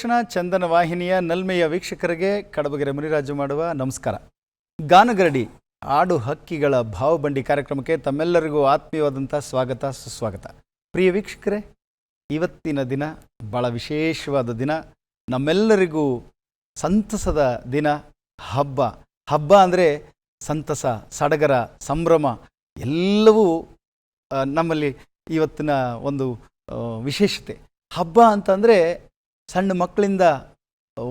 ದೂರದರ್ಶನ ಚಂದನ ವಾಹಿನಿಯ ನಲ್ಮೆಯ ವೀಕ್ಷಕರಿಗೆ, ಕಡಬಗೆರೆ ಮುನಿರಾಜು ಮಾಡುವ ನಮಸ್ಕಾರ. ಗಾನಗರಡಿ, ಆಡು ಹಕ್ಕಿಗಳ ಭಾವಬಂಡಿ ಕಾರ್ಯಕ್ರಮಕ್ಕೆ ತಮ್ಮೆಲ್ಲರಿಗೂ ಆತ್ಮೀಯವಾದಂಥ ಸ್ವಾಗತ, ಸುಸ್ವಾಗತ. ಪ್ರಿಯ ವೀಕ್ಷಕರೇ, ಇವತ್ತಿನ ದಿನ ಭಾಳ ವಿಶೇಷವಾದ ದಿನ. ನಮ್ಮೆಲ್ಲರಿಗೂ ಸಂತಸದ ದಿನ, ಹಬ್ಬ. ಹಬ್ಬ ಅಂದರೆ ಸಂತಸ, ಸಡಗರ, ಸಂಭ್ರಮ, ಎಲ್ಲವೂ ನಮ್ಮಲ್ಲಿ ಇವತ್ತಿನ ಒಂದು ವಿಶೇಷತೆ. ಹಬ್ಬ ಅಂತಂದರೆ ಸಣ್ಣ ಮಕ್ಕಳಿಂದ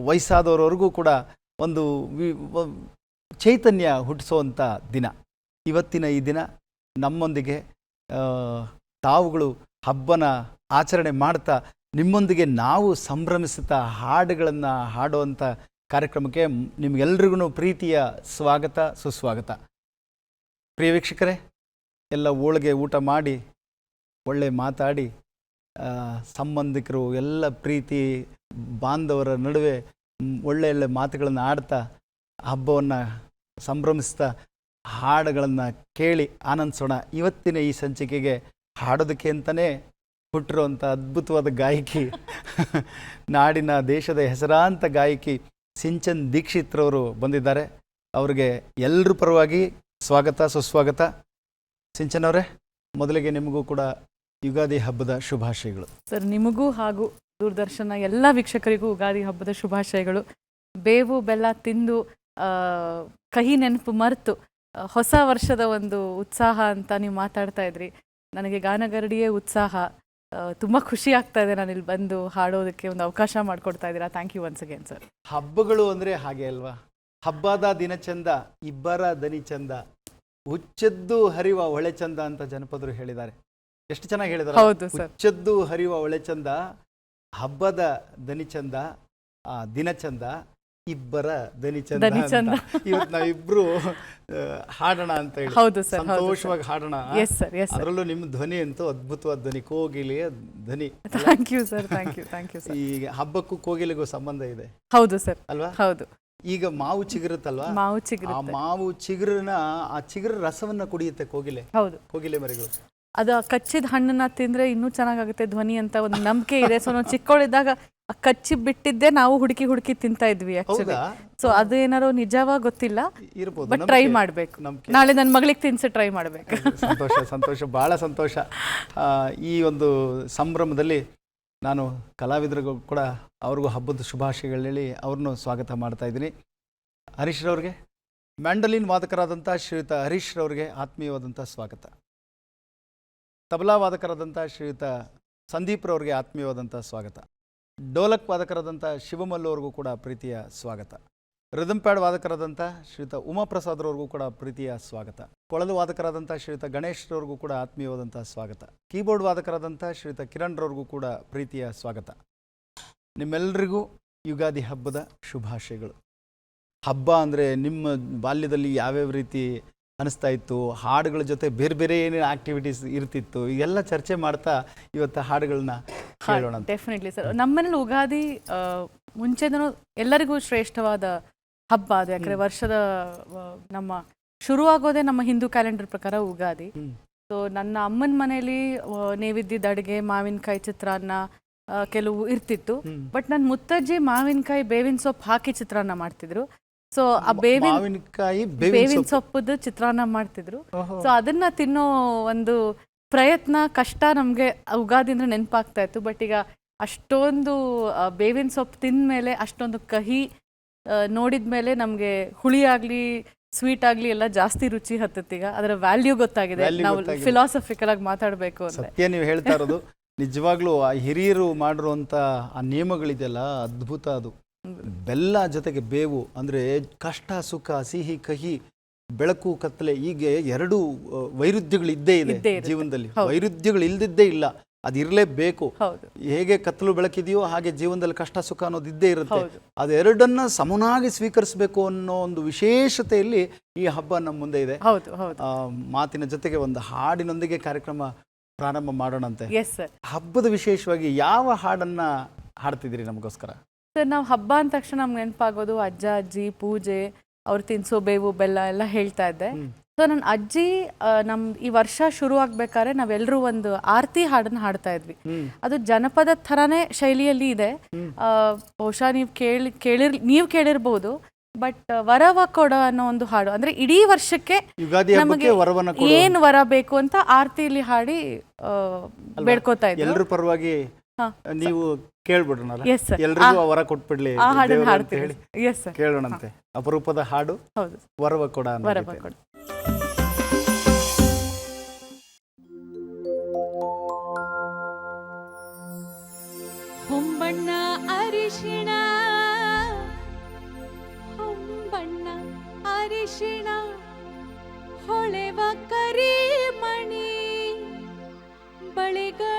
ವಯಸ್ಸಾದವರವರೆಗೂ ಕೂಡ ಒಂದು ಚೈತನ್ಯ ಹುಟ್ಟಿಸುವಂಥ ದಿನ. ಇವತ್ತಿನ ಈ ದಿನ ನಮ್ಮೊಂದಿಗೆ ತಾವುಗಳು ಹಬ್ಬನ ಆಚರಣೆ ಮಾಡ್ತಾ, ನಿಮ್ಮೊಂದಿಗೆ ನಾವು ಸಂಭ್ರಮಿಸುತ್ತಾ ಹಾಡುಗಳನ್ನು ಹಾಡುವಂಥ ಕಾರ್ಯಕ್ರಮಕ್ಕೆ ನಿಮಗೆಲ್ರಿಗೂ ಪ್ರೀತಿಯ ಸ್ವಾಗತ, ಸುಸ್ವಾಗತ. ಪ್ರಿಯ ವೀಕ್ಷಕರೇ, ಎಲ್ಲ ಹೋಳಿಗೆ ಊಟ ಮಾಡಿ, ಒಳ್ಳೆ ಮಾತಾಡಿ ಸಂಬಂಧಿಕರು ಎಲ್ಲ ಪ್ರೀತಿ ಬಾಂಧವರ ನಡುವೆ ಮ್, ಒಳ್ಳೆ ಒಳ್ಳೆ ಮಾತುಗಳನ್ನು ಆಡ್ತಾ ಹಬ್ಬವನ್ನು ಸಂಭ್ರಮಿಸ್ತಾ ಹಾಡುಗಳನ್ನು ಕೇಳಿ ಆನಂದಿಸೋಣ. ಇವತ್ತಿನ ಈ ಸಂಚಿಕೆಗೆ ಹಾಡೋದಕ್ಕೆ ಅಂತಲೇ ಹುಟ್ಟಿರುವಂಥ ಅದ್ಭುತವಾದ ಗಾಯಕಿ ನಾಡಿನ ದೇಶದ ಹೆಸರಾಂತ ಗಾಯಕಿ ಸಿಂಚನ್ ದೀಕ್ಷಿತ್ರವರು ಬಂದಿದ್ದಾರೆ. ಅವರಿಗೆ ಎಲ್ಲರ ಪರವಾಗಿ ಸ್ವಾಗತ ಸುಸ್ವಾಗತ. ಸಿಂಚನ್ ಅವರೇ ಮೊದಲಿಗೆ ನಿಮಗೂ ಕೂಡ ಯುಗಾದಿ ಹಬ್ಬದ ಶುಭಾಶಯಗಳು. ಸರ್ ನಿಮಗೂ ಹಾಗೂ ದೂರದರ್ಶನ ಎಲ್ಲ ವೀಕ್ಷಕರಿಗೂ ಯುಗಾದಿ ಹಬ್ಬದ ಶುಭಾಶಯಗಳು. ಬೇವು ಬೆಲ್ಲ ತಿಂದು ಕಹಿ ನೆನಪು ಮರೆತು ಹೊಸ ವರ್ಷದ ಒಂದು ಉತ್ಸಾಹ ಅಂತ ನೀವು ಮಾತಾಡ್ತಾ ಇದ್ರಿ. ನನಗೆ ಗಾನಗರಡಿಯೇ ಉತ್ಸಾಹ. ತುಂಬ ತುಂಬಾ ಖುಷಿ ಆಗ್ತಾ ಇದೆ ನಾನು ಇಲ್ಲಿ ಬಂದು ಹಾಡೋದಕ್ಕೆ ಒಂದು ಅವಕಾಶ ಮಾಡಿಕೊಡ್ತಾ ಇದ್ದೀರಾ? Thank you once again sir ಹಬ್ಬಗಳು ಅಂದರೆ ಹಾಗೆ ಅಲ್ವಾ? ಹಬ್ಬದ ದಿನ ಚಂದ ಇಬ್ಬರ ದನಿ ಚಂದ ಹುಚ್ಚದ್ದು ಹರಿವ ಒಳೆ ಚಂದ ಅಂತ ಜನಪದರು ಹೇಳಿದ್ದಾರೆ. ಎಷ್ಟು ಚೆನ್ನಾಗಿ ಹೇಳಿದ್ರು ಹೌದು ಸರ್. ಹುಚ್ಚದ್ದು ಹರಿಯುವ ಒಳೆ ಚಂದ ಹಬ್ಬದ ದನಿ ಚಂದ ಆ ದಿನ ಚಂದ ಇಬ್ಬರ ದನಿ ಚಂದ ದನಿ ಅಂತ. ಚಂದ. ಇವತ್ತು ನಾವಿಬ್ರು ಆ, ಹಾಡೋಣ ಅಂತ ಹೇಳಿ. ಹೌದು ಸರ್ ಹೌದು ಸಂತೋಷವಾಗಿ ಹಾಡೋಣ. ಎಸ್ ಸರ್ ಎಸ್ ಸರ್ ಅದರಲ್ಲೂ ನಿಮ್ಮ ಧ್ವನಿ ಅಂತೂ ಅದ್ಭುತವಾದ ಧ್ವನಿ ಕೋಗಿಲೆಯ ಧ್ವನಿ. Thank you sir thank you thank you sir ಈಗ ಹಬ್ಬಕ್ಕೂ ಕೋಗಿಲೆಗೂ ಸಂಬಂಧ ಇದೆ. ಹೌದು ಸರ್ ಅಲ್ವಾ? ಹೌದು. ಈಗ ಮಾವು ಚಿಗುರುತ್ತಲ್ವಾ? ಮಾವು ಆ ಚಿಗುರುತ್ತೆ ಮಾವು ಚಿಗುರನ ಆ ಚಿಗುರ ರಸವನ್ನ ಕುಡಿಯುತ್ತೆ ಕೋಗಿಲೆ. ಹೌದು. ಕೋಗಿಲೆ ಮರಿಗಳು. ಅದು ಆ ಕಚ್ಚಿದ ಹಣ್ಣನ್ನ ತಿಂದ್ರೆ ಇನ್ನೂ ಚೆನ್ನಾಗಾಗುತ್ತೆ ಧ್ವನಿ ಅಂತ ಒಂದು ನಂಬಿಕೆ ಇದೆ. ಸೊ ನಾವು ಚಿಕ್ಕವಳಿದ್ದಾಗ ಕಚ್ಚಿ ಬಿಟ್ಟಿದ್ದೆ ನಾವು ಹುಡುಕಿ ಹುಡುಕಿ ತಿಂತಾ ಇದ್ವಿ ಆಕ್ಚುಲಿ ಸೊ ಅದು ಏನಾರು ನಿಜವಾ ಗೊತ್ತಿಲ್ಲ. ಬಟ್ ಟ್ರೈ ಮಾಡ್ಬೇಕು. ನಾಳೆ ನನ್ನ ಮಗಳಿಗೆ ತಿನ್ಸಿ ಟ್ರೈ ಮಾಡ್ಬೇಕು. ಸಂತೋಷ ಸಂತೋಷ ಬಹಳ ಸಂತೋಷ. ಆ, ಈ ಒಂದು ಸಂಭ್ರಮದಲ್ಲಿ ನಾನು ಕಲಾವಿದರಿಗೂ ಕೂಡ ಅವ್ರಿಗೂ ಹಬ್ಬದ ಶುಭಾಶಯಗಳು ಹೇಳಿ ಅವ್ರನ್ನೂ ಸ್ವಾಗತ ಮಾಡ್ತಾ ಇದ್ದೀನಿ. ಹರೀಶ್ರವ್ರಿಗೆ ಮ್ಯಾಂಡಲಿನ್ ವಾದಕರಾದಂಥ ಶ್ರೀಯುತ ಹರೀಶ್ ರವ್ರಿಗೆ ಆತ್ಮೀಯವಾದಂಥ ಸ್ವಾಗತ. ತಬಲಾ ವಾದಕರಾದಂಥ ಶ್ರೀಯುತ ಸಂದೀಪ್ ರವ್ರಿಗೆ ಆತ್ಮೀಯವಾದಂಥ ಸ್ವಾಗತ. ಡೋಲಕ್ ವಾದಕರಾದಂಥ ಶಿವಮಲ್ಲವ್ರಿಗೂ ಕೂಡ ಪ್ರೀತಿಯ ಸ್ವಾಗತ. ರಿದಮ್ ಪ್ಯಾಡ್ ವಾದಕರಾದಂಥ ಶ್ರೀಯುತ ಉಮಾಪ್ರಸಾದ್ ರವ್ರಿಗೂ ಕೂಡ ಪ್ರೀತಿಯ ಸ್ವಾಗತ. ಕೊಳಲು ವಾದಕರಾದಂಥ ಶ್ರೀಯುತ ಗಣೇಶ್ ರವ್ರಿಗೂ ಕೂಡ ಆತ್ಮೀಯವಾದಂಥ ಸ್ವಾಗತ. ಕೀಬೋರ್ಡ್ ವಾದಕರಾದಂಥ ಶ್ರೀಯುತ ಕಿರಣ್ ರವ್ರಿಗೂ ಕೂಡ ಪ್ರೀತಿಯ ಸ್ವಾಗತ. ನಿಮ್ಮೆಲ್ಲರಿಗೂ ಯುಗಾದಿ ಹಬ್ಬದ ಶುಭಾಶಯಗಳು. ಹಬ್ಬ ಅಂದರೆ ನಿಮ್ಮ ಬಾಲ್ಯದಲ್ಲಿ ಯಾವ್ಯಾವ ರೀತಿ ಅನಿಸ್ತಾ ಇತ್ತು. ಹಾಡುಗಳ ಜೊತೆ ಬೇರೆ ಬೇರೆ ಏನೇನು ಆಕ್ಟಿವಿಟೀಸ್ ಇರ್ತಿತ್ತು. ಎಲ್ಲ ಚರ್ಚೆ ಮಾಡ್ತಾ ಇವತ್ತು ಹಾಡುಗಳನ್ನ ಹೇಳೋಣ ಡೆಫಿನೆಟ್ಲಿ ಸರ್ ನಮ್ಮನೇಲಿ ಉಗಾದಿ ಮುಂಚೆದೂ ಎಲ್ಲರಿಗೂ ಶ್ರೇಷ್ಠವಾದ ಹಬ್ಬ ಅದು. ಯಾಕಂದ್ರೆ ವರ್ಷದ ನಮ್ಮ ಶುರುವಾಗೋದೇ ನಮ್ಮ ಹಿಂದೂ ಕ್ಯಾಲೆಂಡರ್ ಪ್ರಕಾರ ಉಗಾದಿ. ಸೊ ನನ್ನ ಅಮ್ಮನ ಮನೆಯಲ್ಲಿ ನೇವಿದ್ದಿದ್ದ ನೈವೇದ್ಯದ ಅಡುಗೆ ಮಾವಿನಕಾಯಿ ಚಿತ್ರಾನ್ನ ಕೆಲವು ಇರ್ತಿತ್ತು. ಬಟ್ ನನ್ನ ಮುತ್ತಜ್ಜಿ ಮಾವಿನಕಾಯಿ ಬೇವಿನ ಸೊಪ್ಪು ಹಾಕಿ ಚಿತ್ರಾನ್ನ ಮಾಡ್ತಿದ್ರು. ಸೊ ಆ ಬೇವಿನ ಮಾವಿನಕಾಯಿ ಬೇವಿನ ಬೇವಿನ ಸೊಪ್ಪು. ಸೊಪ್ಪುದು ಚಿತ್ರಾನ್ನ ಮಾಡ್ತಿದ್ರು ಓಹೋ. ಸೊ ಅದನ್ನ ತಿನ್ನೋ ಒಂದು ಪ್ರಯತ್ನ ಕಷ್ಟ ನಮ್ಗೆ ಉಗಾದಿ ಅಂದ್ರೆ ನೆನಪಾಗ್ತಾ ಇತ್ತು ಬಟ್ ಈಗ ಅಷ್ಟೊಂದು ಆ, ಬೇವಿನ ಸೊಪ್ಪು ತಿಂದ್ಮೇಲೆ ಅಷ್ಟೊಂದು ಕಹಿ ನೋಡಿದ್ಮೇಲೆ ನಮ್ಗೆ ಹುಳಿ ಆಗ್ಲಿ ಸ್ವೀಟ್ ಆಗ್ಲಿ ಎಲ್ಲ ಜಾಸ್ತಿ ರುಚಿ ಹತ್ತತ್ತೀಗ ಅದರ ವ್ಯಾಲ್ಯೂ ಗೊತ್ತಾಗಿದೆ Value ನಾವು ಗೊತ್ತಾಗಿದೆ. ಫಿಲಾಸಫಿಕಲ್ ಆಗಿ ಮಾತಾಡಬೇಕು ಅಂದ್ರೆ ಸತ್ಯ ನೀವು ಹೇಳ್ತಾ ಇರೋದು ನಿಜವಾಗ್ಲೂ ಆ ಹಿರಿಯರು ಮಾಡಿರುವಂತ ಆ ನಿಯಮಗಳಿದೆಯಲ್ಲ ಅದ್ಭುತ ಅದು ಬೆಲ್ಲ ಜೊತೆಗೆ ಬೇವು ಅಂದರೆ ಕಷ್ಟ ಸುಖ ಸಿಹಿ ಕಹಿ ಬೆಳಕು ಕತ್ತಲೆ ಹೀಗೆ ಎರಡು ವೈರುಧ್ಯಗಳು ಇದ್ದೇ ಇದೆ ಜೀವನದಲ್ಲಿ. ವೈರುಧ್ಯಗಳು ಇಲ್ದಿದ್ದೇ ಇಲ್ಲ. ಅದಿರಲೇಬೇಕು ಹೇಗೆ ಕತ್ತಲು ಬೆಳಕಿದೆಯೋ ಹಾಗೆ ಜೀವನದಲ್ಲಿ ಕಷ್ಟ ಸುಖ ಅನ್ನೋದು ಇದ್ದೇ ಇರುತ್ತೆ. ಅದೆರಡನ್ನ ಸಮನಾಗಿ ಸ್ವೀಕರಿಸಬೇಕು ಅನ್ನೋ ಒಂದು ವಿಶೇಷತೆಯಲ್ಲಿ ಈ ಹಬ್ಬ ನಮ್ಮ ಮುಂದೆ ಇದೆ. ಮಾತಿನ ಜೊತೆಗೆ ಒಂದು ಹಾಡಿನೊಂದಿಗೆ ಕಾರ್ಯಕ್ರಮ ಪ್ರಾರಂಭ ಮಾಡೋಣಂತೆ. ಹಬ್ಬದ ವಿಶೇಷವಾಗಿ ಯಾವ ಹಾಡನ್ನ ಹಾಡ್ತಿದ್ದೀರಿ ನಮಗೋಸ್ಕರ? ಸರ್ ನಾವು ಹಬ್ಬ ಅಂದ ತಕ್ಷಣ ನಮ್ಗೆ ನೆನಪಾಗೋದು ಅಜ್ಜ ಅಜ್ಜಿ ಪೂಜೆ ಅವ್ರು ತಿನ್ಸೋ ಬೇವು ಬೆಲ್ಲ ಎಲ್ಲ ಹೇಳ್ತಾ ಇದ್ದೆ. ಸೊ ನನ್ನ ಅಜ್ಜಿ ನಮ್ ಈ ವರ್ಷ ಶುರು ಆಗ್ಬೇಕಾದ್ರೆ ನಾವೆಲ್ಲರೂ ಒಂದು ಆರತಿ ಹಾಡನ್ನ ಹಾಡ್ತಾ ಇದ್ವಿ. ಅದು ಜನಪದ ತರಾನೇ ಶೈಲಿಯಲ್ಲಿ ಇದೆ. ಆ, ಬಹುಶಃ ನೀವು ಕೇಳಿ ಕೇಳಿರ್ ನೀವು ಕೇಳಿರ್ಬಹುದು ಬಟ್ ವರವ ಕೊಡ ಅನ್ನೋ ಒಂದು ಹಾಡು ಅಂದ್ರೆ ಇಡೀ ವರ್ಷಕ್ಕೆ ನಮಗೆ ಏನ್ ವರ ಬೇಕು ಅಂತ ಆರತಿಯಲ್ಲಿ ಹಾಡಿ ಬೇಡ್ಕೋತಾ ಇದ್ವಿ. ಪರವಾಗಿ. ನೀವು ಕೇಳ್ಬಿಡ್ರನಲ್ಲ? ಎಸ್ ಸರ್ ಎಲ್ರಿಗೂ ವರ ಕೊಟ್ಬಿಡ್ಲಿ ಆ ಹಾಡನ್ನು ದೇವ್ರು ಅಂತ ಹಾಡ್ತೀವಿ. ಹೇಳಿ. ಎಸ್ ಸರ್ ಕೇಳೋಣಂತೆ. ಅಪರೂಪದ ಹಾಡು ಹೌದು. ವರವ ಕೊಡ ಅನ್ನೋ ವರವ ಗೀತೆ. ಕೊಡ. ಹೊಂಬಣ್ಣ ಅರಿಶಿಣ. ಹೊಂಬಣ್ಣ ಅರಿಶಿಣ. ಹೊಳೆವ ಕರಿಮಣಿ. ಮಣಿ ಇರುವಂಥ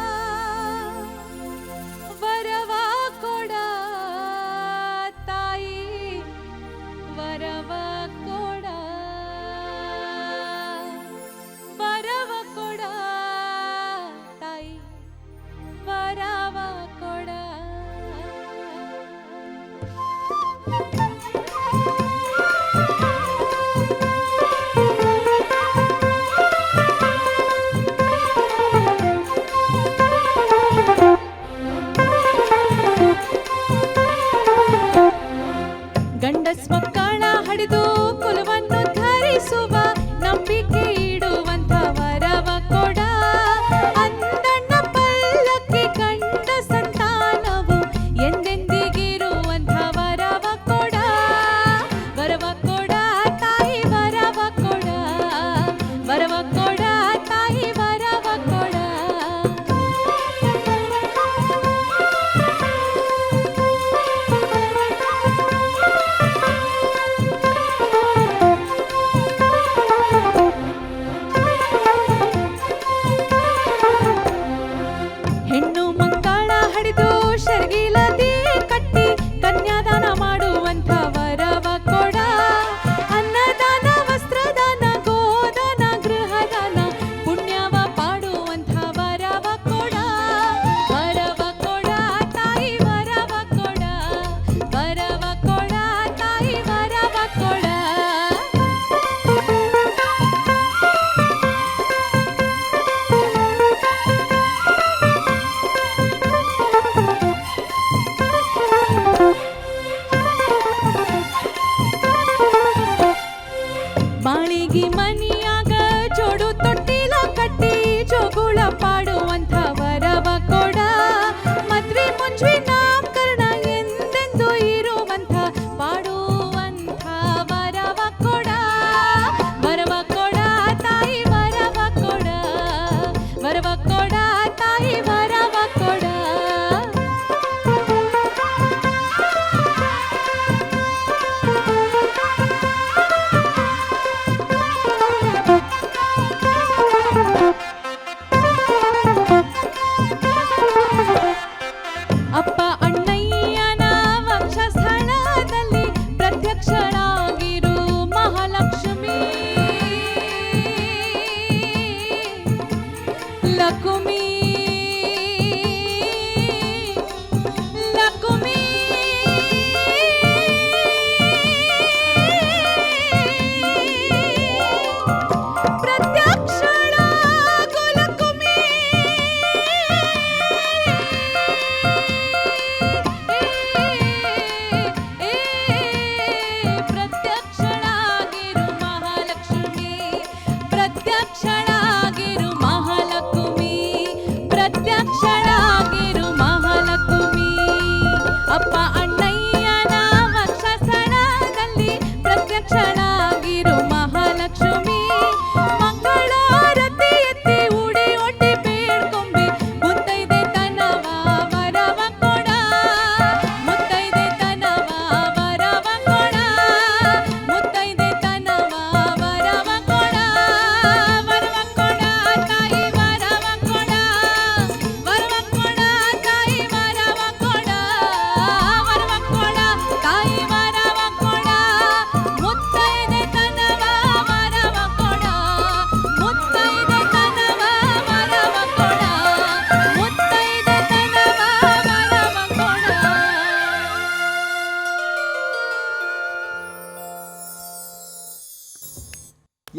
ವರವ ಕೊಡ ತಾಯಿ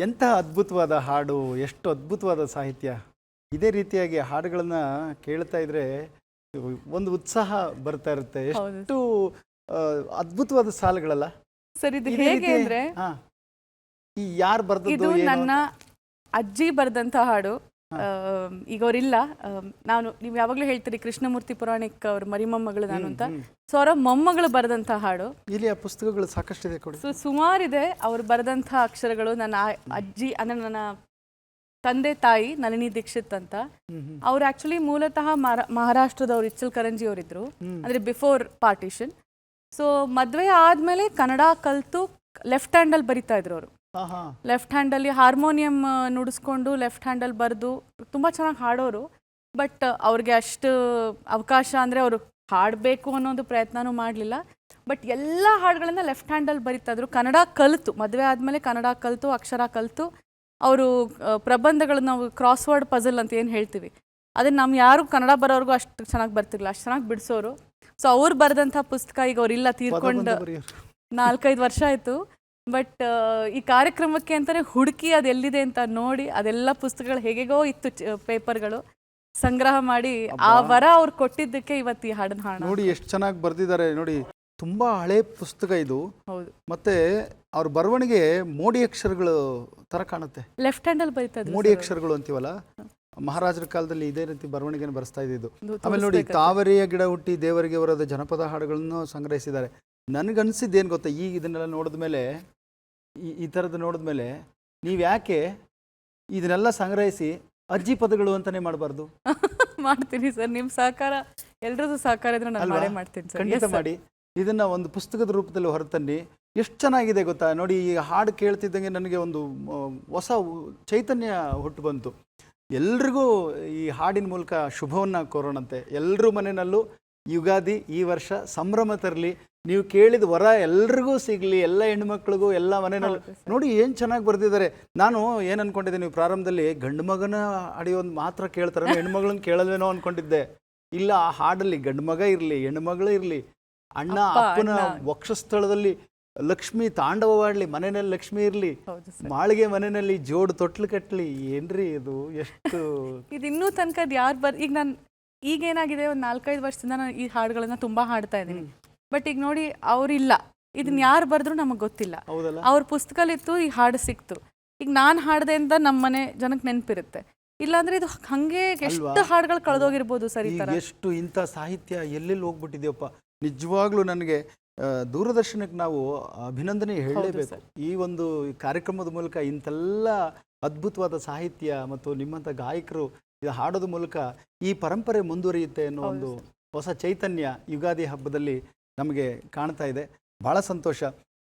ಎಂಥ ಅದ್ಭುತವಾದ ಹಾಡು ಎಷ್ಟು ಅದ್ಭುತವಾದ ಸಾಹಿತ್ಯ ಇದೇ ರೀತಿಯಾಗಿ ಹಾಡುಗಳನ್ನ ಕೇಳ್ತಾ ಇದ್ರೆ ಒಂದು ಉತ್ಸಾಹ ಬರ್ತಾ ಇರುತ್ತೆ. ಎಷ್ಟು ಅದ್ಭುತವಾದ ಸಾಲುಗಳಲ್ಲ ಸರ್ ಇದು ಹೇಗೆ ಅಂದ್ರೆ. ಈ ಯಾರು ಇದು ನನ್ನ ಅಜ್ಜಿ ಬರೆದಂತ ಹಾಡು ಈಗ ಅವರಿಲ್ಲ ನಾನು ನೀವು ಯಾವಾಗಲೂ ಹೇಳ್ತೀರಿ ಕೃಷ್ಣಮೂರ್ತಿ ಪುರಾಣಿಕ್ ಅವ್ರ ಮರಿಮೊಮ್ಮಗಳು ನಾನು ಅಂತ. ಸೊ ಅವರ ಮೊಮ್ಮಗಳು ಬರೆದಂತ ಹಾಡು. ಇಲ್ಲಿ ಆ ಪುಸ್ತಕಗಳು ಸಾಕಷ್ಟಿದೆ ಕೊಡಿ. ಸೊ ಸುಮಾರಿದೆ ಅವ್ರು ಬರೆದಂಥ ಅಕ್ಷರಗಳು ನನ್ನ ಅಜ್ಜಿ ಅಂದ್ರೆ ನನ್ನ ತಂದೆ ತಾಯಿ ನಳಿನಿ ದೀಕ್ಷಿತ್ ಅಂತ. ಅವ್ರು ಆಕ್ಚುಲಿ ಮೂಲತಃ ಮಹಾರಾ- ಮಹಾರಾಷ್ಟ್ರದವ್ರು ಇಚ್ಚಲ್ ಕರಂಜಿ ಅವರಿದ್ರು. ಅಂದ್ರೆ ಬಿಫೋರ್ ಪಾರ್ಟಿಷನ್ ಸೊ ಮದುವೆ ಆದ್ಮೇಲೆ ಕನ್ನಡ ಕಲ್ತು ಲೆಫ್ಟ್ ಹ್ಯಾಂಡಲ್ಲಿ ಬರಿತಾ ಇದ್ರು ಅವರು. ಲೆಫ್ಟ್ ಹ್ಯಾಂಡಲ್ಲಿ ಹಾರ್ಮೋನಿಯಂ ನುಡಿಸ್ಕೊಂಡು ಲೆಫ್ಟ್ ಹ್ಯಾಂಡಲ್ಲಿ ಬರೆದು ತುಂಬ ಚೆನ್ನಾಗಿ ಹಾಡೋರು. ಬಟ್ ಅವ್ರಿಗೆ ಅಷ್ಟು ಅವಕಾಶ ಅಂದರೆ ಅವರು ಹಾಡಬೇಕು ಅನ್ನೋದು ಪ್ರಯತ್ನನೂ ಮಾಡಲಿಲ್ಲ. ಬಟ್ ಎಲ್ಲ ಹಾಡುಗಳನ್ನ ಲೆಫ್ಟ್ ಹ್ಯಾಂಡಲ್ಲಿ ಬರಿತಾ ಇದ್ರು ಕನ್ನಡ ಕಲಿತು ಮದುವೆ ಆದಮೇಲೆ ಕನ್ನಡ ಕಲಿತು ಅಕ್ಷರ ಕಲಿತು ಅವರು ಪ್ರಬಂಧಗಳು ನಾವು ಕ್ರಾಸ್ವರ್ಡ್ ಪಜಲ್ ಅಂತ ಏನು ಹೇಳ್ತೀವಿ. ಅದನ್ನು ನಮ್ಮ ಯಾರು ಕನ್ನಡ ಬರೋರ್ಗೂ ಅಷ್ಟು ಚೆನ್ನಾಗಿ ಬರ್ತಿರ್ಲಿಲ್ಲ. ಅಷ್ಟು ಚೆನ್ನಾಗಿ ಬಿಡಿಸೋರು. ಸೊ ಅವ್ರು ಬರೆದಂಥ ಪುಸ್ತಕ ಈಗ ಅವರಿಲ್ಲ ತೀರ್ಕೊಂಡು ನಾಲ್ಕೈದು ವರ್ಷ ಆಯಿತು. ಬಟ್ ಈ ಕಾರ್ಯಕ್ರಮಕ್ಕೆ ಅಂತಾನೆ ಹುಡುಕಿ ಅದೆಲ್ಲಿದೆ ಅಂತ ನೋಡಿ ಅದೆಲ್ಲ ಪುಸ್ತಕಗಳು ಹೇಗೆಗೋ ಇತ್ತು ಪೇಪರ್ಗಳು. ಸಂಗ್ರಹ ಮಾಡಿ ಆ. ವರ ಅವ್ರು ಕೊಟ್ಟಿದ್ದಕ್ಕೆ ಇವತ್ತು ಈ ಹಾಡನ್ನ ಹಾಡ ನೋಡಿ ಎಷ್ಟು ಚೆನ್ನಾಗಿ ಬರ್ದಿದ್ದಾರೆ. ನೋಡಿ ತುಂಬಾ ಹಳೆ ಪುಸ್ತಕ ಇದು. ಹೌದು. ಮತ್ತೆ ಅವ್ರ ಬರವಣಿಗೆ ಮೋಡಿ ಅಕ್ಷರಗಳು ತರ ಕಾಣುತ್ತೆ. ಲೆಫ್ಟ್ ಹ್ಯಾಂಡಲ್ಲಿ ಬರೀತಾ ಇದ್ರು ಮೋಡಿ ಅಕ್ಷರಗಳು ಅಂತೀವಲ್ಲ? ಮಹಾರಾಜರ ಕಾಲದಲ್ಲಿ ಇದೇ ರೀತಿ ಬರವಣಿಗೆನ ಬರೆಸ್ತಾ ಇದ್ದು ಇದು ಆಮೇಲೆ ನೋಡಿ. ತಾವರೆಯ ಗಿಡ ಹುಟ್ಟಿ ದೇವರಿಗೆ ಬರೋದ ಜನಪದ ಹಾಡುಗಳನ್ನು ಸಂಗ್ರಹಿಸಿದ್ದಾರೆ. ನನಗನ್ಸಿದ್ದು ಏನು ಗೊತ್ತಾ? ಈಗ ಇದನ್ನೆಲ್ಲ ನೋಡಿದ ಮೇಲೆ ಈ ಈ ಥರದ್ದು ನೋಡಿದ ಮೇಲೆ ನೀವು ಯಾಕೆ ಇದನ್ನೆಲ್ಲ ಸಂಗ್ರಹಿಸಿ ಅರ್ಜಿ ಪದಗಳು ಅಂತಾನೆ ಮಾಡಬಾರ್ದು? ಮಾಡ್ತೀನಿ ಸರ್. ನಿಮ್ಮ ಸಹಕಾರ ಎಲ್ರದ್ದು ಸಹಕಾರ ಇದ್ರೆ ನಾನು? ಮಾಡೇ ಮಾಡ್ತೀನಿ ಸರ್. ಖಂಡಿತ ಮಾಡಿ. ಇದನ್ನು ಒಂದು ಪುಸ್ತಕದ ರೂಪದಲ್ಲಿ ಹೊರತನ್ನಿ. ಎಷ್ಟು ಚೆನ್ನಾಗಿದೆ ಗೊತ್ತಾ? ನೋಡಿ ಈ ಹಾಡು ಕೇಳ್ತಿದ್ದಂಗೆ ನನಗೆ ಒಂದು ಹೊಸ ಚೈತನ್ಯ ಹುಟ್ಟು ಬಂತು. ಎಲ್ರಿಗೂ ಈ ಹಾಡಿನ ಮೂಲಕ ಶುಭವನ್ನು ಕೋರೋಣಂತೆ. ಎಲ್ಲರೂ ಮನೆಯಲ್ಲೂ ಯುಗಾದಿ ಈ ವರ್ಷ ಸಂಭ್ರಮ ತರಲಿ. ನೀವು ಕೇಳಿದ ವರ ಎಲ್ರಿಗೂ ಸಿಗಲಿ ಎಲ್ಲ ಹೆಣ್ಮಕ್ಳಿಗೂ ಎಲ್ಲ ಮನೆಯಲ್ಲಿ. ನೋಡಿ ಏನು ಚೆನ್ನಾಗಿ ಬರ್ದಿದ್ದಾರೆ. ನಾನು ಏನು ಅನ್ಕೊಂಡಿದ್ದೆ ನೀವು ಪ್ರಾರಂಭದಲ್ಲಿ ಗಂಡು ಮಗನ ಅಡಿಯೋದು ಮಾತ್ರ ಕೇಳ್ತಾರೆ ಹೆಣ್ಮಗಳನ್ನ ಕೇಳಲ್ವೇನೋ ಅನ್ಕೊಂಡಿದ್ದೆ. ಇಲ್ಲ ಆ ಹಾಡಲ್ಲಿ ಗಂಡು ಮಗ ಇರಲಿ ಹೆಣ್ಮಗಳು ಇರಲಿ ಅಣ್ಣ ಅಪ್ಪನ. ವಕ್ಷಸ್ಥಳದಲ್ಲಿ ಲಕ್ಷ್ಮಿ ತಾಂಡವವಾಡ್ಲಿ ಮನೆಯಲ್ಲಿ ಲಕ್ಷ್ಮಿ ಇರಲಿ. ಮಾಳಿಗೆ ಮನೆಯಲ್ಲಿ ಜೋಡು ತೊಟ್ಲು ಕಟ್ಲಿ. ಏನ್ರಿ ಇದು? ಎಷ್ಟು ಇದು ಇನ್ನೂ ತನಕ ಅದು ಯಾರು ಬರ್ ಈಗ ನಾನು ಈಗೇನಾಗಿದೆ ಒಂದು ನಾಲ್ಕೈದು ವರ್ಷದಿಂದ ನಾನು ಈ ಹಾಡುಗಳನ್ನ ತುಂಬಾ ಹಾಡ್ತಾ ಇದ್ದೀನಿ. ಬಟ್ ಈಗ ನೋಡಿ ಅವ್ರಿಲ್ಲ. ಇದನ್ನ ಯಾರು ಬರೆದ್ರು ನಮಗೆ ಗೊತ್ತಿಲ್ಲ. ಅವ್ರ ಪುಸ್ತಕಲಿತ್ತು ಈ ಹಾಡು ಸಿಕ್ತು. ಈಗ ನಾನು ಹಾಡ್ದೆ ಅಂತ ನಮ್ಮನೆ ಜನಕ್ಕೆ ನೆನಪಿರುತ್ತೆ. ಇಲ್ಲಾಂದ್ರೆ ಇದು ಹಂಗೆ ಎಷ್ಟು? ಹಾಡುಗಳು ಕಳೆದೋಗಿರ್ಬೋದು ಸರ್ ಈ ತರ? ಎಷ್ಟು ಇಂಥ ಸಾಹಿತ್ಯ ಎಲ್ಲೆಲ್ಲಿ ಹೋಗ್ಬಿಟ್ಟಿದೆಯಪ್ಪ? ನಿಜವಾಗ್ಲೂ ನನಗೆ ದೂರದರ್ಶನಕ್ಕೆ ನಾವು ಅಭಿನಂದನೆ ಹೇಳಲೇಬೇಕು. ಈ ಒಂದು ಕಾರ್ಯಕ್ರಮದ ಮೂಲಕ ಇಂಥೆಲ್ಲ ಅದ್ಭುತವಾದ ಸಾಹಿತ್ಯ ಮತ್ತು ನಿಮ್ಮಂಥ ಗಾಯಕರು ಇದು ಹಾಡೋದ ಮೂಲಕ ಈ ಪರಂಪರೆ ಮುಂದುವರಿಯುತ್ತೆ ಅನ್ನೋ ಒಂದು ಹೊಸ ಚೈತನ್ಯ ಯುಗಾದಿ ಹಬ್ಬದಲ್ಲಿ ನಮಗೆ ಕಾಣ್ತಾ ಇದೆ. ಬಹಳ ಸಂತೋಷ.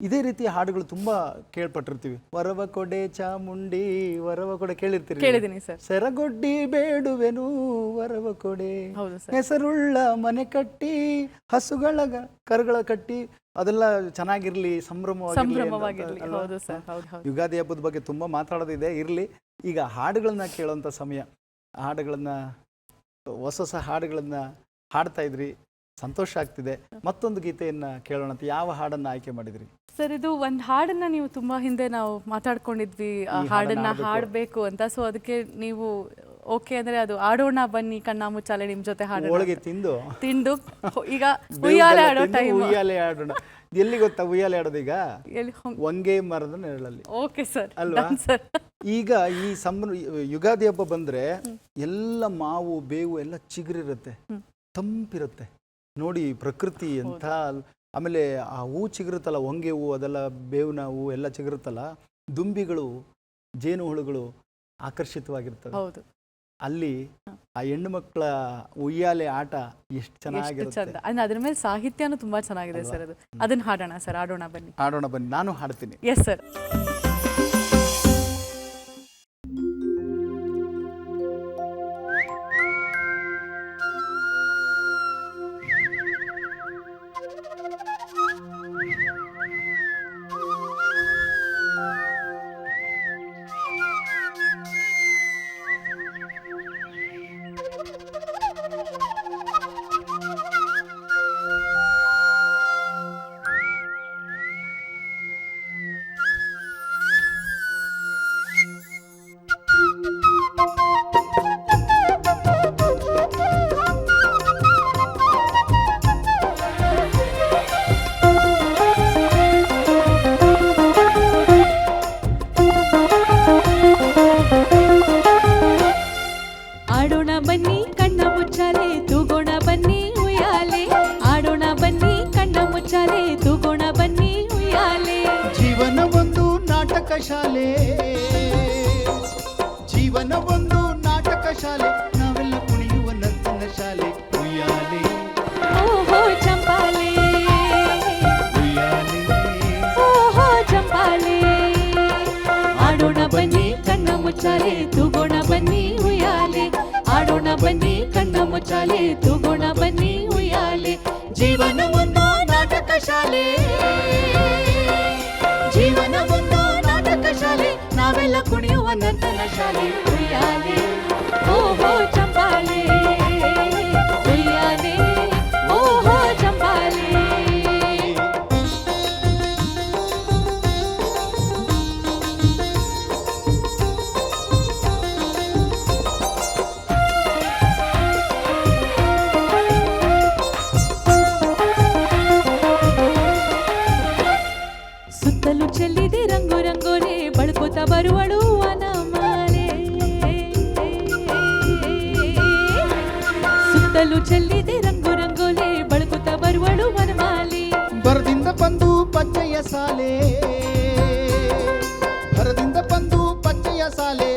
ಇದೇ ರೀತಿ ಹಾಡುಗಳು ತುಂಬಾ ಕೇಳ್ಪಟ್ಟಿರ್ತೀವಿ. ವರವ ಕೊಡೆ ಚಾಮುಂಡಿ ವರವ ಕೊಡೆ ಕೇಳಿರ್ತೀರಿ ಕೇಳಿದೀನಿ ಕೇಳಿದ್ದೀನಿ ಸರ್. ಸರಗೊಡ್ಡಿ ಬೇಡುವೆನು ವರವ ಕೊಡೆ. ಹೆಸರುಳ್ಳ ಮನೆ ಕಟ್ಟಿ ಹಸುಗಳ ಕರುಗಳ ಕಟ್ಟಿ ಅದೆಲ್ಲ ಚೆನ್ನಾಗಿರ್ಲಿ ಸಂಭ್ರಮವಾಗಿರ್ಲಿ ಯುಗಾದಿ ಹಬ್ಬದ ಬಗ್ಗೆ ತುಂಬಾ ಮಾತಾಡೋದಿದೆ. ಇರ್ಲಿ. ಈಗ ಹಾಡುಗಳನ್ನ ಕೇಳೋಂತ ಸಮಯ. ಹಾಡುಗಳನ್ನ ಹೊಸ ಹೊಸ ಹಾಡುಗಳನ್ನ ಹಾಡ್ತಾ ಇದ್ರಿ. ಸಂತೋಷ ಆಗ್ತಿದೆ. ಮತ್ತೊಂದು ಗೀತೆಯನ್ನು ಕೇಳೋಣ ಅಂತ. ಯಾವ ಹಾಡನ್ನ ಆಯ್ಕೆ ಮಾಡಿದ್ರಿ? ಸರ್ ಇದು ಒಂದು ಹಾಡನ್ನ ನೀವು ತುಂಬಾ ಹಿಂದೆ ನಾವು ಮಾತಾಡ್ಕೊಂಡಿದ್ವಿ. ಹಾಡನ್ನ ಹಾಡಬೇಕು. ಅಂತ. ಸೊ ಅದಕ್ಕೆ ನೀವು ಓಕೆ ಅಂದ್ರೆ ಅದು ಆಡೋಣ ಬನ್ನಿ ಕಣ್ಣ ಮುಚ್ಚಾಲೆ ನಿಮ್ ಜೊತೆ ಹಾಡೋಣ ತಿಂದು? ತಿಂದು. ಈಗ ಉಯ್ಯಾಲೆ ಆಡೋ ಟೈಮ್ ಉಯ್ಯಾಲೆ ಆಡೋಣ. ಎಲ್ಲಿ ಗೊತ್ತಾ ಉಯ್ಯಾಲೆ ಆಡೋದು ಈಗ ಒಂಗೆ ಮರದ ನೆರಳಲ್ಲಿ. ಓಕೆ ಸರ್ ಅಲ್ವಾ? ಸರ್ ಈಗ ಈ ಸಂಭ್ರ ಯುಗಾದಿ ಹಬ್ಬ ಬಂದ್ರೆ ಎಲ್ಲ ಮಾವು ಬೇವು ಎಲ್ಲ ಚಿಗುರಿರುತ್ತೆ ತಂಪಿರುತ್ತೆ. ನೋಡಿ ಪ್ರಕೃತಿ ಅಂತ ಆಮೇಲೆ ಆ ಹೂ ಚಿಗುರುತ್ತಲ್ಲ ಹೊಂಗೆ ಹೂ ಅದೆಲ್ಲ ಬೇವಿನ ಹೂ ಎಲ್ಲ ಚಿಗುರುತ್ತಲ್ಲ ದುಂಬಿಗಳು ಜೇನು ಹುಳುಗಳು ಆಕರ್ಷಿತವಾಗಿರ್ತವೆ. ಹೌದು. ಅಲ್ಲಿ ಆ ಹೆಣ್ಣು ಮಕ್ಕಳ ಉಯ್ಯಾಲೆ ಆಟ ಎಷ್ಟು ಎಷ್ಟು ಚೆನ್ನಾಗಿರುತ್ತೆ. ಅಂದ್ರೆ ಅದ್ರ ಮೇಲೆ ಸಾಹಿತ್ಯನೂ ತುಂಬಾ ಚೆನ್ನಾಗಿದೆ ಸರ್ ಅದು. ಅದನ್ನ ಹಾಡೋಣ ಸರ್ ಆಡೋಣ ಬನ್ನಿ. ಆಡೋಣ ಬನ್ನಿ. ನಾನು ಹಾಡ್ತೀನಿ. ಎಸ್ ಸರ್ ಬನ್ನಿ, ಕಣ್ಣ ಮುಚ್ಚಾಲೆ, ತೂಗೋಣ ಬನ್ನಿ, ಉಯ್ಯಾಲೆ. ಜೀವನ ಒಂದು ನಾಟಕ ಶಾಲೆ. ಜೀವನ ಒಂದು ನಾಟಕ ಶಾಲೆ. ನಾವೆಲ್ಲ ಕುಣಿಯುವ ನರ್ತನ ಶಾಲೆ, ಉಯ್ಯಾಲೆ. ಸುತ್ತಲೂ ಚೆಲ್ಲಿದೆ ರಂಗು ರಂಗೋಲೆ, ಬಳಕುತ್ತ ಬರುವಳು ವನಮಾಲೆ. ಬರದಿಂದ ಬಂದು ಪಚ್ಚೆಯ ಸಾಲೆ ಬರದಿಂದ ಬಂದು ಪಚ್ಚೆಯ ಸಾಲೆ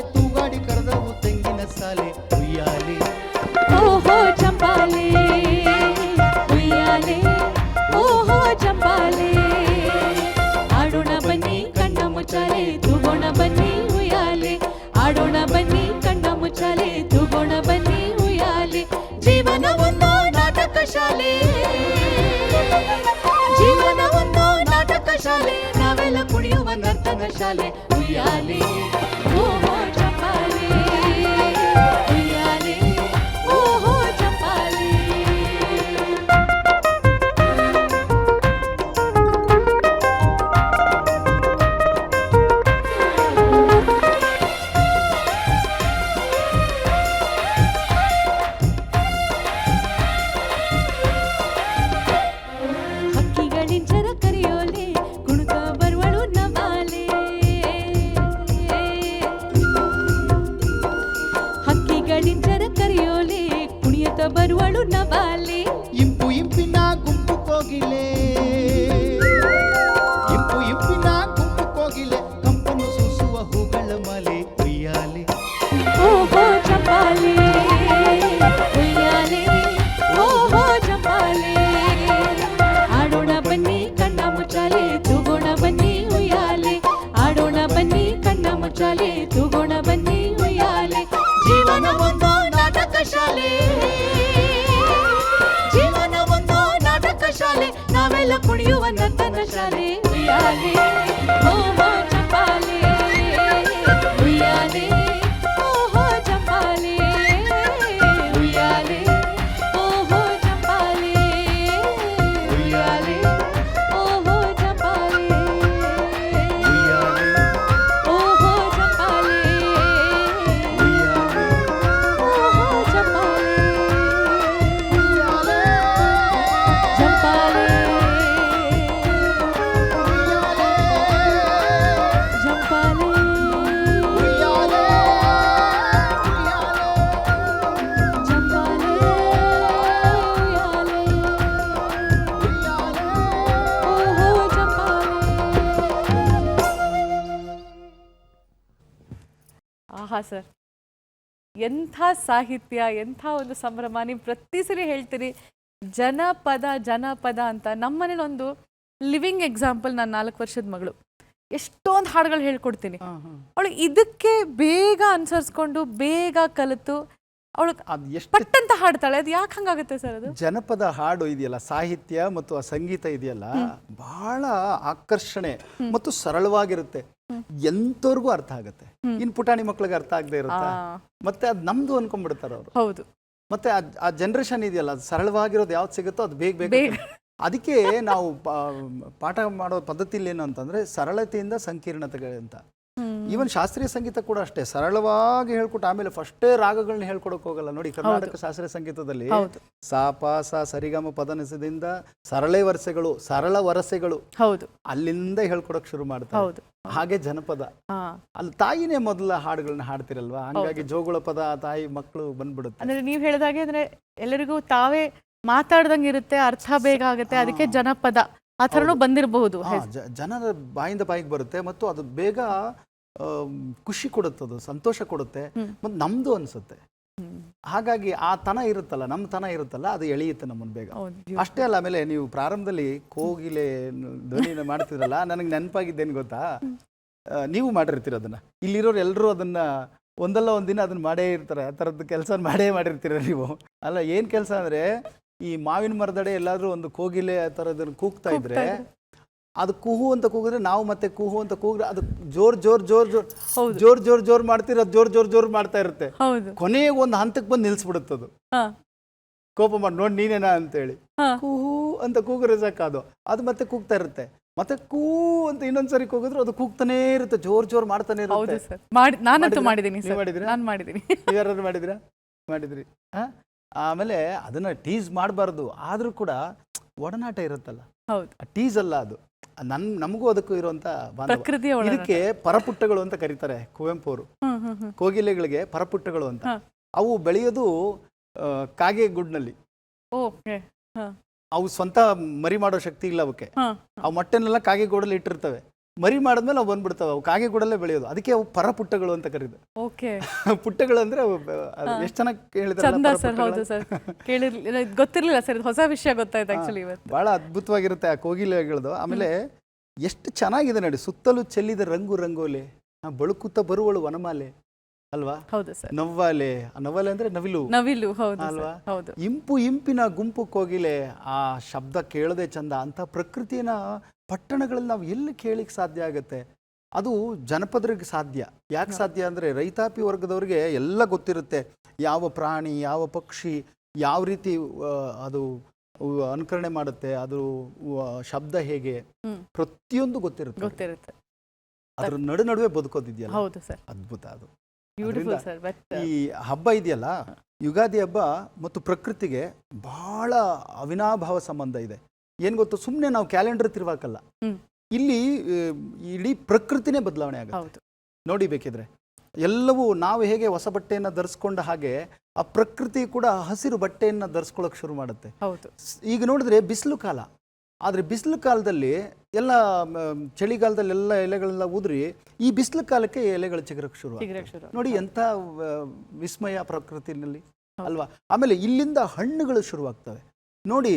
ನರ್ತನ ಶಾಲೆ ಸರ್. ಎಂಥ ಸಾಹಿತ್ಯ ಎಂಥ ಒಂದು ಸಂಭ್ರಮ ನೀವು ಪ್ರತಿ ಸರಿ ಹೇಳ್ತೀರಿ ಜನಪದ ಜನಪದ ಅಂತ ನಮ್ಮನೇಲಿ ಒಂದು ಲಿವಿಂಗ್ ಎಕ್ಸಾಂಪಲ್ ನಾನು ನಾಲ್ಕು ವರ್ಷದ ಮಗಳು. ಎಷ್ಟೊಂದು ಹಾಡುಗಳು ಹೇಳ್ಕೊಡ್ತೀನಿ. ಅವಳು ಇದಕ್ಕೆ ಬೇಗ ಅನುಸರಿಸ್ಕೊಂಡು ಬೇಗ ಕಲಿತು ಅವಳು ಪಟ್ಟಂತ ಹಾಡ್ತಾಳೆ ಅದು ಯಾಕೆ ಹಂಗಾಗುತ್ತೆ ಸರ್ ಅದು? ಜನಪದ ಹಾಡು ಇದೆಯಲ್ಲ ಸಾಹಿತ್ಯ ಮತ್ತು ಆ ಸಂಗೀತ ಇದೆಯಲ್ಲ ಬಹಳ ಆಕರ್ಷಣೆ ಮತ್ತು ಸರಳವಾಗಿರುತ್ತೆ. ಎಂತವ್ರಿಗೂ ಅರ್ಥ ಆಗುತ್ತೆ. ಇನ್ ಪುಟಾಣಿ ಮಕ್ಳಿಗೆ ಅರ್ಥ ಆಗದೆ ಇರುತ್ತೆ? ಮತ್ತೆ ಅದ್ ನಮ್ದು ಅನ್ಕೊಂಡ್ಬಿಡ್ತಾರೆ ಅವ್ರು. ಹೌದು. ಮತ್ತೆ ಆ- ಜನರೇಷನ್ ಇದೆಯಲ್ಲ ಅದು ಸರಳವಾಗಿರೋದು ಯಾವ್ದು ಸಿಗುತ್ತೋ ಅದು ಬೇಗ ಬೇಗ. ಅದಕ್ಕೆ ನಾವು ಪಾಠ ಮಾಡೋ ಪದ್ಧತಿಲಿ ಏನು ಅಂತಂದ್ರೆ ಸರಳತೆಯಿಂದ ಸಂಕೀರ್ಣತೆಗೆ ಅಂತ ಹ್ಮ್. ಈವನ್ ಶಾಸ್ತ್ರೀಯ ಸಂಗೀತ ಕೂಡ ಅಷ್ಟೇ. ಸರಳವಾಗಿ ಹೇಳ್ಕೊಟ್ಟು ಆಮೇಲೆ ಫಸ್ಟೇ ರಾಗಗಳನ್ನ ಹೇಳ್ಕೊಡಕ್ ಹೋಗಲ್ಲ. ನೋಡಿ ಕರ್ನಾಟಕ ಶಾಸ್ತ್ರೀಯ ಸಂಗೀತದಲ್ಲಿ ಸಾ ಪಾ ಸಾ ಸರಿಗಮ ಪದನಸದಿಂದ ಸರಳೆ ವರಸೆಗಳು ಸರಳ ವರಸೆಗಳು ಹೌದು. ಅಲ್ಲಿಂದ ಹೇಳ್ಕೊಡಕ್ ಶುರು ಮಾಡ್ತಾರೆ. ಹೌದು. ಹಾಗೆ ಜನಪದ. ಅಲ್ಲಿ ತಾಯಿನೇ ಮೊದಲ ಹಾಡುಗಳನ್ನ ಹಾಡ್ತಿರಲ್ವಾ? ಹಂಗಾಗಿ ಜೋಗುಳ ಪದ ತಾಯಿ ಮಕ್ಕಳು ಬಂದ್ಬಿಡುತ್ತೆ. ಅಂದ್ರೆ ನೀವು ಹೇಳಿದಾಗೆ ಅಂದ್ರೆ ಎಲ್ಲರಿಗೂ ತಾವೇ ಮಾತಾಡ್ದಂಗೆ ಇರುತ್ತೆ ಅರ್ಥ ಬೇಗ ಆಗುತ್ತೆ. ಅದಕ್ಕೆ ಜನಪದ ಆ ಥರನೂ ಬಂದಿರಬಹುದು. ಹಾ, ಜನರ ಬಾಯಿಂದ ಬಾಯಿಗೆ ಬರುತ್ತೆ. ಮತ್ತು ಅದು ಬೇಗ ಖುಷಿ ಕೊಡುತ್ತೆ ಅದು ಸಂತೋಷ ಕೊಡುತ್ತೆ. ಮತ್ತು ನಮ್ಮದು ಅನಿಸುತ್ತೆ. ಹಾಗಾಗಿ ಆ ತನ ಇರುತ್ತಲ್ಲ ನಮ್ಮ ತನ ಇರುತ್ತಲ್ಲ ಅದು ಎಳೆಯುತ್ತೆ ನಮ್ಮನ್ನು ಬೇಗ. ಅಷ್ಟೇ ಅಲ್ಲ ಆಮೇಲೆ ನೀವು ಪ್ರಾರಂಭದಲ್ಲಿ ಕೋಗಿಲೆ ಧ್ವನಿನ ಮಾಡ್ತಿದ್ರಲ್ಲ ನನಗೆ ನೆನಪಾಗಿದ್ದೇನು ಗೊತ್ತಾ? ನೀವು ಮಾಡಿರ್ತೀರ ಅದನ್ನ. ಇಲ್ಲಿರೋರು ಎಲ್ಲರೂ ಅದನ್ನ ಒಂದಲ್ಲ ಒಂದಿನ ಅದನ್ನ ಮಾಡೇ ಇರ್ತಾರೆ ಆ ಥರದ್ದು ಕೆಲಸ ಮಾಡೇ ಮಾಡಿರ್ತೀರ ನೀವು. ಅಲ್ಲ ಏನು ಕೆಲಸ ಅಂದರೆ ಈ ಮಾವಿನ ಮರದಡೆ ಎಲ್ಲಾದರೂ ಒಂದು ಕೋಗಿಲೆ ಆ ಥರದನ್ನು ಕೂಗ್ತಾ ಇದ್ರೆ. ಅದು ಕುಹು ಅಂತ ಕೂಗಿದ್ರೆ ನಾವು ಮತ್ತೆ ಕುಹು ಅಂತ ಕೂಗಿದ್ರೆ ಅದು ಜೋರ್ ಜೋರ್ ಜೋರ್ ಜೋರ್. ಜೋರ್ ಜೋರ್ ಜೋರ್ ಮಾಡ್ತಿರ ಜೋರ್ ಜೋರ್ ಜೋರ್ ಮಾಡ್ತಾ ಇರುತ್ತೆ. ಕೊನೆಗೆ ಒಂದು ಹಂತಕ್ಕೆ ಬಂದು ನಿಲ್ಸ್ಬಿಡುತ್ತದು ಹಾ. ಕೋಪ ಮಾಡಿ ನೋಡಿ ನೀನೇನಾ ಅಂತೇಳಿ. ಹೇಳಿ ಕೂಹು ಅಂತ ಕೂಗಿದ್ರೆ ಸಾಕದು ಅದು. ಮತ್ತೆ ಕೂಗ್ತಾ ಇರುತ್ತೆ. ಮತ್ತೆ ಕೂ ಅಂತ ಇನ್ನೊಂದ್ಸರಿ ಕೂಗಿದ್ರು ಅದು ಕೂಗ್ತಾನೆ ಇರುತ್ತೆ ಜೋರ್ ಜೋರ್ ಮಾಡ್ತಾನೆ ಇರುತ್ತೆ. ನಾನಂತೂ? ಮಾಡಿದ್ದೀನಿ ನಾನು ಮಾಡಿದ್ದೀನಿ. ಮಾಡಿದ್ರಾ? ಆಮೇಲೆ ಅದನ್ನ ಟೀಸ್ ಮಾಡಬಾರ್ದು. ಆದ್ರೂ ಕೂಡ ಒಡನಾಟ ಇರುತ್ತಲ್ಲ. ಹೌದು. ಟೀಸ್ ಅಲ್ಲ ಅದು. ನನ್ ನಮಗೂ ಅದಕ್ಕೂ ಇರುವಂತ ಪ್ರಕೃತಿಯ ಇದಕ್ಕೆ ಪರಪುಟ್ಟಗಳು ಅಂತ ಕರೀತಾರೆ ಕುವೆಂಪು ಅವರು ಹ್ಮ್ ಹ್ಮ್ ಹ್ಮ್. ಕೋಗಿಲೆಗಳಿಗೆ ಪರಪುಟ್ಟಗಳು ಅಂತ. ಹಾ. ಅವು ಬೆಳೆಯೋದು ಆ, ಕಾಗೆ ಗುಡ್ನಲ್ಲಿ ಓಕೆ ಅವು ಸ್ವಂತ ಮರಿ ಮಾಡೋ ಶಕ್ತಿ ಇಲ್ಲ ಅವಕ್ಕೆ. ಹಾ. ಅವು ಮೊಟ್ಟೆನೆಲ್ಲ ಕಾಗೆ ಗೂಡಲ್ಲಿ ಇಟ್ಟಿರ್ತವೆ. ಮರಿ ಮಾಡಿದ್ಮೇಲೆ ಅವು ಬಂದ್ಬಿಡ್ತಾವೆ. ಅವು ಕಾಗೆ ಕೂಡಲೇ ಬೆಳೆಯೋದು. ಅದಕ್ಕೆ ಅವು ಪರಪುಟ್ಟಗಳು ಅಂತ ಕರೀದು ಓಕೆ. ಪುಟ್ಟಗಳು ಅಂದ್ರೆ ಎಷ್ಟು ಚೆನ್ನಾಗಿ ಚಂದ ಹೇಳಿದ್ರೆ ಸರ್ ಹೌದು ಸರ್. ಕೇಳಿರ್ಲಿಲ್ಲ ಗೊತ್ತಿರ್ಲಿಲ್ಲ ಸರ್ ಹೊಸ ವಿಷಯ ಗೊತ್ತಾಯ್ತು ಆಕ್ಚುಲಿ ಇವತ್ತು. ಬಹಳ ಅದ್ಭುತವಾಗಿರುತ್ತೆ ಆ ಕೋಗಿಲೆಗಳದು. ಆಮೇಲೆ ಎಷ್ಟು ಚೆನ್ನಾಗಿದೆ ನೋಡಿ ಸುತ್ತಲೂ ಚೆಲ್ಲಿದ ರಂಗು ರಂಗೋಲೆ ಬಳುಕುತ್ತ ಬರುವಳು ವನಮಾಲೆ. ಅಲ್ವಾ? ಹೌದು ಸರ್. ನವ್ವಾಲೆ. ನವ್ವಾಲೆ ಅಂದ್ರೆ ನವಿಲು. ನವಿಲು ಹೌದು ಅಲ್ವಾ? ಹೌದು. ಇಂಪು ಇಂಪಿನ ಗುಂಪು ಕೋಗಿಲೆ ಆ ಶಬ್ದ ಕೇಳದೆ ಚಂದ. ಅಂತ ಪ್ರಕೃತಿನ ಪಟ್ಟಣಗಳಲ್ಲಿ ನಾವು ಎಲ್ಲಿ ಕೇಳಿಕ್ ಸಾಧ್ಯ ಆಗುತ್ತೆ? ಅದು ಜನಪದರಿಗೆ ಸಾಧ್ಯ. ಯಾಕೆ ಸಾಧ್ಯ ಅಂದ್ರೆ ರೈತಾಪಿ ವರ್ಗದವ್ರಿಗೆ ಎಲ್ಲ ಗೊತ್ತಿರುತ್ತೆ. ಯಾವ ಪ್ರಾಣಿ ಯಾವ ಪಕ್ಷಿ ಯಾವ ರೀತಿ ಅದು ಅನುಕರಣೆ ಮಾಡುತ್ತೆ ಅದು ಶಬ್ದ ಹೇಗೆ? ಪ್ರತಿಯೊಂದು ಗೊತ್ತಿರುತ್ತೆ. ಗೊತ್ತಿರುತ್ತೆ. ಅದ್ರ ನಡು ನಡುವೆ ಬದುಕೋದಿದೆಯಲ್ಲ? ಹೌದು ಸರ್. ಅದ್ಭುತ ಅದು. ಬ್ಯೂಟಿಫುಲ್ ಸರ್ ಬಟ್ ಈ ಹಬ್ಬ ಇದೆಯಲ್ಲ ಯುಗಾದಿ ಹಬ್ಬ ಮತ್ತು ಪ್ರಕೃತಿಗೆ ಬಹಳ ಅವಿನಾಭಾವ ಸಂಬಂಧ ಇದೆ. ಏನ್ ಗೊತ್ತು? ಸುಮ್ಮನೆ ನಾವು ಕ್ಯಾಲೆಂಡರ್ ತಿರುವಾಕಲ್ಲ. ಇಲ್ಲಿ ಇಡೀ ಪ್ರಕೃತಿನೇ ಬದಲಾವಣೆ ಆಗುತ್ತೆ. ನೋಡಿ ಬೇಕಿದ್ರೆ. ಎಲ್ಲವೂ ನಾವು ಹೇಗೆ ಹೊಸ ಬಟ್ಟೆಯನ್ನು ಧರಿಸ್ಕೊಂಡ ಹಾಗೆ ಆ ಪ್ರಕೃತಿ ಕೂಡ ಹಸಿರು ಬಟ್ಟೆಯನ್ನು ಧರಿಸ್ಕೊಳ್ಳೋಕೆ ಶುರು ಮಾಡುತ್ತೆ. ಈಗ ನೋಡಿದ್ರೆ ಬಿಸಿಲು ಕಾಲ. ಆದರೆ ಬಿಸಿಲು ಕಾಲದಲ್ಲಿ ಎಲ್ಲ ಚಳಿಗಾಲದಲ್ಲಿ ಎಲ್ಲ ಎಲೆಗಳೆಲ್ಲ ಉದುರಿ ಈ ಬಿಸಿಲು ಕಾಲಕ್ಕೆ ಎಲೆಗಳು ಚಿಗರಕ್ಕೆ ಶುರು ನೋಡಿ ಎಂತ ವಿಸ್ಮಯ ಪ್ರಕೃತಿನಲ್ಲಿ ಅಲ್ವಾ? ಆಮೇಲೆ ಇಲ್ಲಿಂದ ಹಣ್ಣುಗಳು ಶುರುವಾಗ್ತವೆ ನೋಡಿ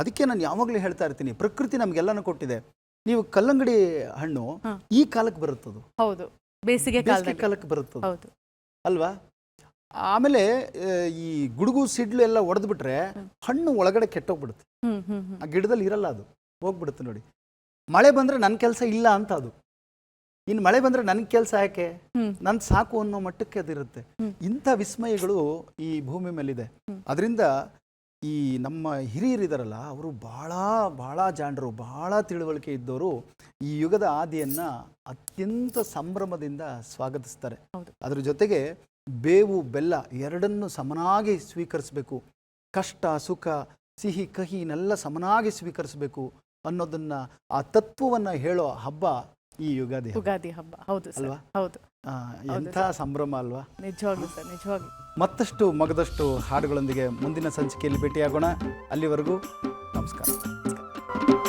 ಅದಕ್ಕೆ ನಾನು ಯಾವಾಗಲೂ ಹೇಳ್ತಾ ಇರ್ತೀನಿ ಪ್ರಕೃತಿ ನಮ್ಗೆಲ್ಲನೂ ಕೊಟ್ಟಿದೆ. ನೀವು ಕಲ್ಲಂಗಡಿ ಹಣ್ಣು ಈ ಕಾಲಕ್ಕೆ ಬರುತ್ತದು. ಹೌದು ಬೇಸಿಗೆ ಕಾಲಕ್ಕೆ ಬರುತ್ತದು. ಅಲ್ವಾ? ಆಮೇಲೆ ಈ ಗುಡುಗು ಸಿಡ್ಲು ಎಲ್ಲ ಒಡೆದ್ಬಿಟ್ರೆ. ಹಣ್ಣು ಒಳಗಡೆ ಕೆಟ್ಟೋಗ್ಬಿಡುತ್ತೆ. ಆ ಗಿಡದಲ್ಲಿ ಇರಲ್ಲ ಅದು. ಹೋಗ್ಬಿಡುತ್ತೆ ನೋಡಿ. ಮಳೆ ಬಂದ್ರೆ ನನ್ನ ಕೆಲಸ ಇಲ್ಲ ಅಂತ ಅದು. ಇನ್ನು ಮಳೆ ಬಂದ್ರೆ ನನ್ನ ಕೆಲಸ ಯಾಕೆ? ನನ್ನ ನನ್ ಸಾಕು ಅನ್ನೋ ಮಟ್ಟಕ್ಕೆ ಅದಿರುತ್ತೆ. ಇಂಥ ವಿಸ್ಮಯಗಳು ಈ ಭೂಮಿ ಮೇಲಿದೆ. ಅದರಿಂದ ಈ ನಮ್ಮ ಹಿರಿಯರಿದಾರಲ್ಲ ಅವರು ಬಹಳ ಬಹಳ ಜಾಣರು ಬಹಳ ತಿಳುವಳಿಕೆ ಇದ್ದವರು ಈ ಯುಗದ ಆದಿಯನ್ನ ಅತ್ಯಂತ ಸಂಭ್ರಮದಿಂದ ಸ್ವಾಗತಿಸ್ತಾರೆ. ಅದರ ಅದ್ರ ಜೊತೆಗೆ ಬೇವು ಬೆಲ್ಲ ಎರಡನ್ನು ಸಮನಾಗಿ ಸ್ವೀಕರಿಸಬೇಕು. ಕಷ್ಟ ಸುಖ ಸಿಹಿ ಕಹಿನೆಲ್ಲ ಸಮನಾಗಿ ಸ್ವೀಕರಿಸಬೇಕು. ಅನ್ನೋದನ್ನ ಆ ತತ್ವವನ್ನ ಹೇಳೋ ಹಬ್ಬ ಈ ಯುಗಾದಿ. ಯುಗಾದಿ ಹಬ್ಬ. ಹೌದು ಅಲ್ವಾ? ಹೌದು. ಎಂಥ ಸಂಭ್ರಮ ಅಲ್ವಾ? ನಿಜವಾಗ್ಲೂ ಸರ್ ನಿಜವಾಗ್ಲೂ. ಮತ್ತಷ್ಟು ಮಗದಷ್ಟು ಹಾಡುಗಳೊಂದಿಗೆ ಮುಂದಿನ ಸಂಚಿಕೆಯಲ್ಲಿ ಭೇಟಿಯಾಗೋಣ. ಅಲ್ಲಿವರೆಗೂ ನಮಸ್ಕಾರ.